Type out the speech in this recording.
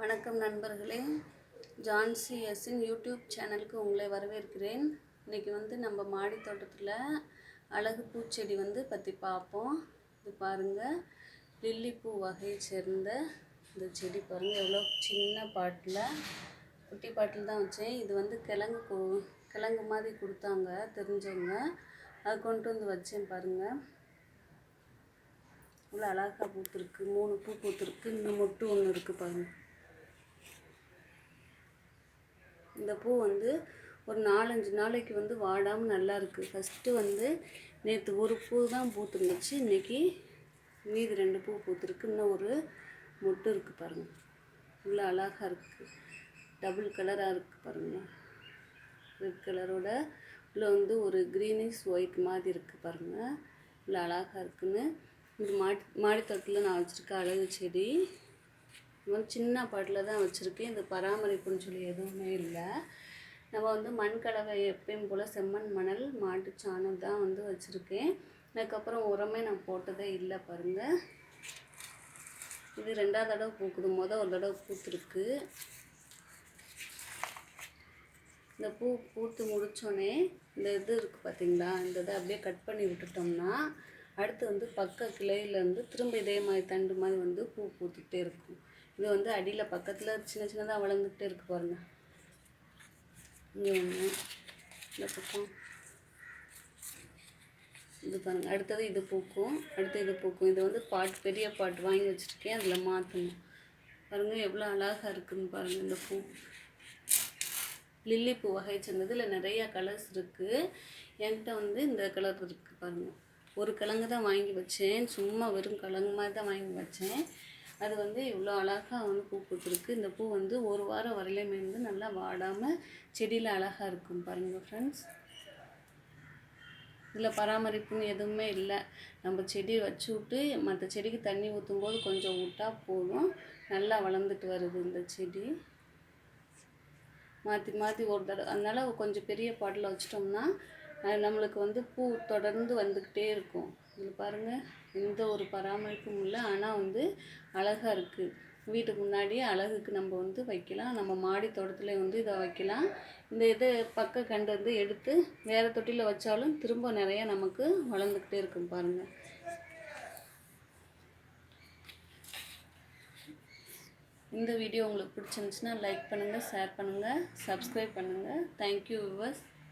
வணக்கம் நண்பர்களே. ஜான்சி எஸ்ஸின் யூடியூப் சேனலுக்கு உங்களை வரவேற்கிறேன். இன்றைக்கி வந்து நம்ம மாடி தோட்டத்தில் அழகு பூச்செடி வந்து பற்றி பார்ப்போம். இது பாருங்கள் லில்லி பூ வகையை சேர்ந்த இந்த செடி பாருங்கள் எவ்வளோ சின்ன பாட்டில். குட்டி பாட்டில் தான் வச்சேன். இது வந்து கிழங்கு கு கிழங்கு மாதிரி கொடுத்தாங்க. தெரிஞ்சவங்க. அது கொண்டு வந்து வச்சேன் பாருங்கள் இவ்வளோ அழகாக பூத்துருக்கு. மூணு பூ பூத்துருக்கு. இன்னும் மொட்டு ஒன்று இருக்குது பாருங்கள் இந்த பூ வந்து ஒரு நாலஞ்சு நாளைக்கு வந்து வாடாமல் நல்லா இருக்குது ஃபஸ்ட்டு வந்து நேற்று ஒரு பூ தான் பூத்துருந்துச்சு. இன்றைக்கி மீதி ரெண்டு பூ பூத்துருக்கு. இன்னும் ஒரு மொட்டு இருக்குது பாருங்கள் உள்ள அழகாக இருக்குது டபுள் கலராக இருக்குது பாருங்கள் ரெட் கலரோட உள்ள வந்து ஒரு க்ரீனிஷ் ஒயிட் மாதிரி இருக்குது பாருங்கள் இவ்வளோ அழகாக இருக்குன்னு. இந்த மாடி மாடித்தோட்டத்தில் நான் வச்சுருக்க அழகு செடி. இது சின்ன பாட்டில் தான் வச்சுருக்கேன். இந்த பராமரிப்புன்னு சொல்லி எதுவுமே இல்லை. நம்ம வந்து மண் கலவை எப்பயும் போல் செம்மண் மணல் மாட்டு சாணம் தான் வந்து வச்சுருக்கேன். அதுக்கப்புறம் உரமே நான் போட்டதே இல்லை பாருங்கள் இது ரெண்டாவது தடவை பூக்குது. மொதல் ஒரு தடவை பூத்துருக்கு. இந்த பூ பூத்து முடித்தோடனே இந்த இது இருக்குது பார்த்தீங்களா இந்த இதை அப்படியே கட் பண்ணி விட்டுட்டோம்னா அடுத்து வந்து பக்க கிளையிலேருந்து திரும்ப இதே மாதிரி தண்டு மாதிரி வந்து பூ பூத்துக்கிட்டே இருக்கும். இது வந்து அடியில் பக்கத்தில் சின்ன சின்னதாக வளர்ந்துக்கிட்டே இருக்கு பாருங்க. இங்கே ஒன்று இந்த பக்கம். இது பாருங்க அடுத்தது இது பூக்கும் அடுத்து இது பூக்கும். இது வந்து பாட் பெரிய பாட் வாங்கி வச்சுருக்கேன் அதில் மாற்றணும் பாருங்கள் எவ்வளோ அழகாக இருக்குதுன்னு பாருங்கள் இந்த பூ. லில்லி பூ வகை சேர்ந்தது இல்லை நிறையா கலர்ஸ் இருக்குது என்கிட்ட வந்து இந்த கலர் இருக்குது பாருங்கள் ஒரு கிழங்கு தான் வாங்கி வச்சேன் சும்மா வெறும் கிழங்கு மாதிரி தான் வாங்கி வச்சேன். அது வந்து இவ்வளோ அழகாக வந்து பூ பூத்துருக்கு. இந்த பூ வந்து ஒரு வாரம் வரையிலுமே வந்து நல்லா வாடாமல் செடியில் அழகாக இருக்கும் பாருங்கள் ஃப்ரெண்ட்ஸ் இதில் பராமரிப்புன்னு எதுவுமே இல்லை. நம்ம செடி வச்சு விட்டு மற்ற செடிக்கு தண்ணி ஊற்றும் போது கொஞ்சம் விட்டா போதும். நல்லா வளர்ந்துட்டு வருது இந்த செடி. மாற்றி மாற்றி ஒரு தடவை அதனால் கொஞ்சம் பெரிய பாட்டில் வச்சிட்டோம்னா அது நம்மளுக்கு வந்து பூ தொடர்ந்து வந்துக்கிட்டே இருக்கும். இது பாருங்கள் எந்த ஒரு பராமரிப்பும் இல்லை. ஆனால் வந்து அழகாக இருக்குது வீட்டுக்கு முன்னாடியே அழகுக்கு நம்ம வந்து வைக்கலாம். நம்ம மாடி தோட்டத்தில் வந்து இதை வைக்கலாம். இந்த இது பக்க கண்டு வந்து எடுத்து வேறு தொட்டியில் வச்சாலும் திரும்ப நிறையா நமக்கு வளர்ந்துக்கிட்டே இருக்கும் பாருங்கள் இந்த வீடியோ உங்களுக்கு பிடிச்சிருந்துச்சுன்னா லைக் பண்ணுங்கள் ஷேர் பண்ணுங்கள் சப்ஸ்கிரைப் பண்ணுங்கள் தேங்க்யூ விவர்ஸ்